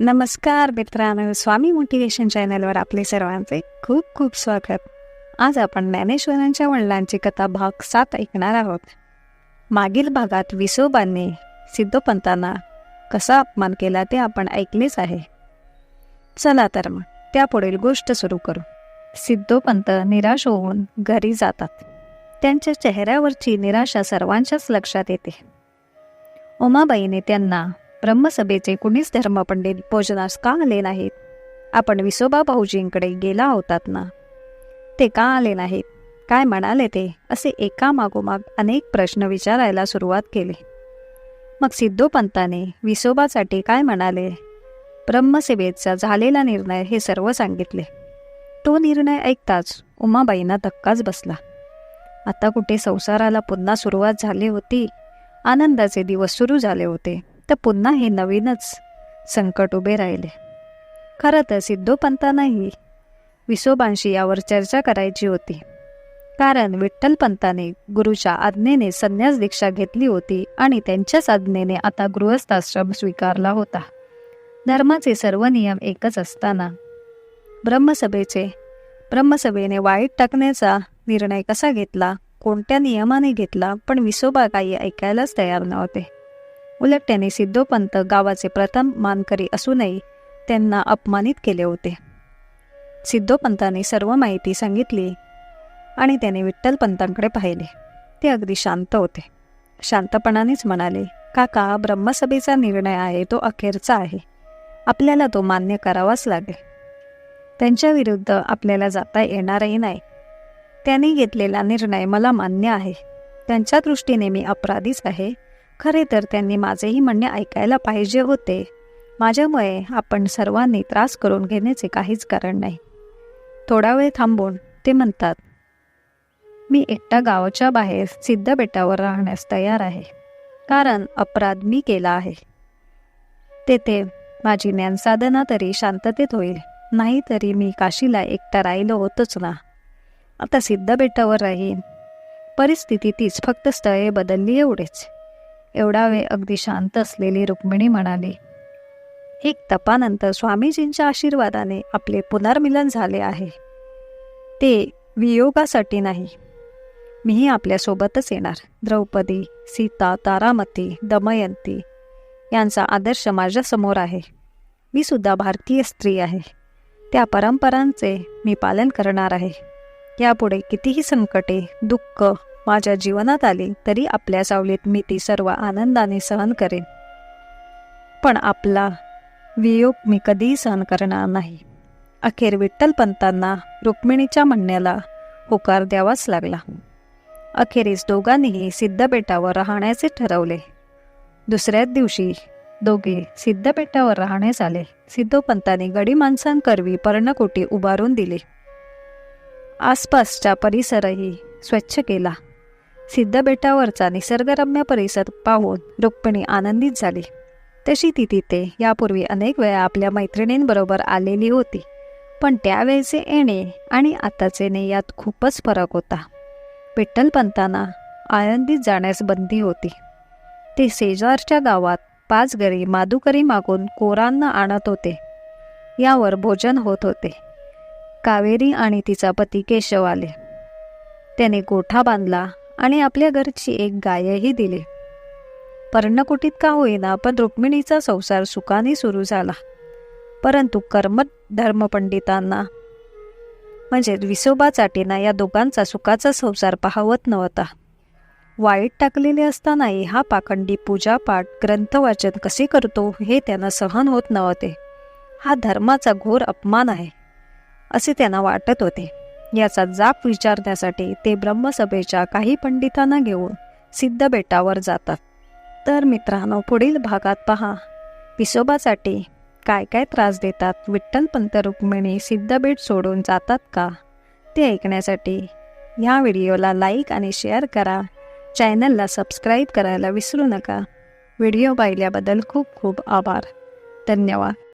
नमस्कार मित्रांनो स्वामी मोटिवेशन चॅनलवर आपले सर्वांचे खूप खूप स्वागत. आज आपण ज्ञानेश्वरांच्या वडिलांची कथा भाग सात ऐकणार आहोत. मागील भागात विसोबांनी सिद्धोपंतांना कसा अपमान केला ते आपण ऐकलेच आहे. चला तर मग त्यापुढील गोष्ट सुरू करू. सिद्धोपंत निराश होऊन घरी जातात. त्यांच्या चेहऱ्यावरची निराशा सर्वांच्याच लक्षात येते. उमाबाईने त्यांना ब्रह्मसभेचे कुणीच धर्मपंडित भोजनास का आले नाहीत? आपण विसोबा भाऊजींकडे गेला होतात ना? ते का आले नाहीत? काय म्हणाले ते? असे एकामागोमाग अनेक प्रश्न विचारायला सुरुवात केली. मग सिद्धोपंताने विसोबासाठी काय म्हणाले? ब्रह्मसेवेचा झालेला निर्णय हे सर्व सांगितले. तो निर्णय ऐकताच उमाबाईंना धक्काच बसला. आता कुठे संसाराला पुन्हा सुरुवात झाली होती? आनंदाचे दिवस सुरू झाले होते. तर पुन्हा हे नवीनच संकट उभे राहिले. खरं तर सिद्धोपंतांनाही विसोबांशी यावर चर्चा करायची होती. कारण विठ्ठलपंताने गुरुच्या आज्ञेने संन्यास दीक्षा घेतली होती आणि त्यांच्याच आज्ञेने आता गृहस्थाश्रम स्वीकारला होता. धर्माचे सर्व नियम एकच असताना ब्रह्मसभेचे ब्रह्मसभेने वाईट टाकण्याचा निर्णय कसा घेतला कोणत्या नियमाने घेतला पण विसोबा काही ऐकायलाच तयार नव्हते. उलट त्याने सिद्धोपंत गावाचे प्रथम मानकरी असूनही त्यांना अपमानित केले होते. सिद्धोपंतांनी सर्व माहिती सांगितली आणि त्याने विठ्ठलपंतांकडे पाहिले. ते अगदी शांत होते. शांतपणानेच म्हणाले काका ब्रह्मसभेचा निर्णय आहे तो अखेरचा आहे. आपल्याला तो मान्य करावाच लागेल. त्यांच्या विरुद्ध आपल्याला जाता येणारही नाही. त्यांनी घेतलेला निर्णय मला मान्य आहे. त्यांच्या दृष्टीने मी अपराधीच आहे. खरे तर त्यांनी माझेही म्हणणे ऐकायला पाहिजे होते. माझ्यामुळे आपण सर्वांनी त्रास करून घेण्याचे काहीच कारण नाही. थोडा वेळ थांबून ते म्हणतात मी एकटा गावाच्या बाहेर सिद्ध बेटावर राहण्यास तयार आहे कारण अपराध मी केला आहे. तेथे माझी ज्ञानसाधना तरी शांततेत होईल नाही तरी मी काशीला एकटा राहिलो होतोच ना. आता सिद्ध बेटावर राहीन. परिस्थिती तीच फक्त स्थळे बदलली एवढेच. एवढा वेळ अगदी शांत असलेली रुक्मिणी म्हणाली एक तपानंतर स्वामीजींच्या आशीर्वादाने आपले पुनर्मिलन झाले आहे. ते वियोगासाठी नाही. मीही आपल्यासोबतच येणार. द्रौपदी सीता तारामती दमयंती यांचा आदर्श माझ्यासमोर आहे. मी सुद्धा भारतीय स्त्री आहे. त्या परंपरांचे मी पालन करणार आहे. यापुढे कितीही संकटे दुःख माझ्या जीवनात आली तरी आपल्या सावलीत मी ती सर्व आनंदाने सहन करेन. पण आपला वियोग मी कधीही सहन करणार नाही. अखेर विठ्ठलपंतांना रुक्मिणीच्या म्हणण्याला होकार द्यावाच लागला. अखेरीस दोघांनीही सिद्धबेटावर राहण्याचे ठरवले. दुसऱ्याच दिवशी दोघे सिद्धबेटावर राहण्यास आले. सिद्धोपंतांनी गडी माणसांकरवी पर्णकोटी उभारून दिली. आसपासचा परिसरही स्वच्छ केला. सिद्धबेटावरचा निसर्गरम्य परिसर पाहून रुक्मिणी आनंदित झाली. तशी ती तिथे यापूर्वी अनेक वेळा आपल्या मैत्रिणींबरोबर आलेली होती पण त्यावेळेचे येणे आणि आताचे येणे यात खूपच फरक होता. विठ्ठलपंतांना आनंदीत जाण्यास बंदी होती. ते शेजारच्या गावात पाच घरी मादुकरी मागून कोरांना आणत होते. यावर भोजन होत होते. कावेरी आणि तिचा पती केशव आले. त्याने गोठा बांधला आणि आपल्या घरची एक गायही दिली. पर्णकुटीत का होईना पण रुक्मिणीचा संसार सुखाने सुरू झाला. परंतु कर्मत धर्मपंडितांना म्हणजे विसोबा चाटीना या दोघांचा सुखाचा संसार पाहवत नव्हता. वाईट टाकलेले असतानाही हा पाखंडी पूजापाठ ग्रंथवाचन कसे करतो हे त्यांना सहन होत नव्हते. हा धर्माचा घोर अपमान आहे असे त्यांना वाटत होते. याचा जाप विचारण्यासाठी ते ब्रह्मसभेच्या काही पंडितांना घेऊन सिद्ध बेटावर जातात. तर मित्रांनो पुढील भागात पहा. विसोबासाठी काय काय त्रास देतात विठ्ठलपंत रुक्मिणी सिद्धबेट सोडून जातात का? ते ऐकण्यासाठी ह्या व्हिडिओला लाईक आणि शेअर करा. चॅनलला सबस्क्राईब करायला विसरू नका. व्हिडिओ पाहिल्याबद्दल खूप खूप आभार. धन्यवाद.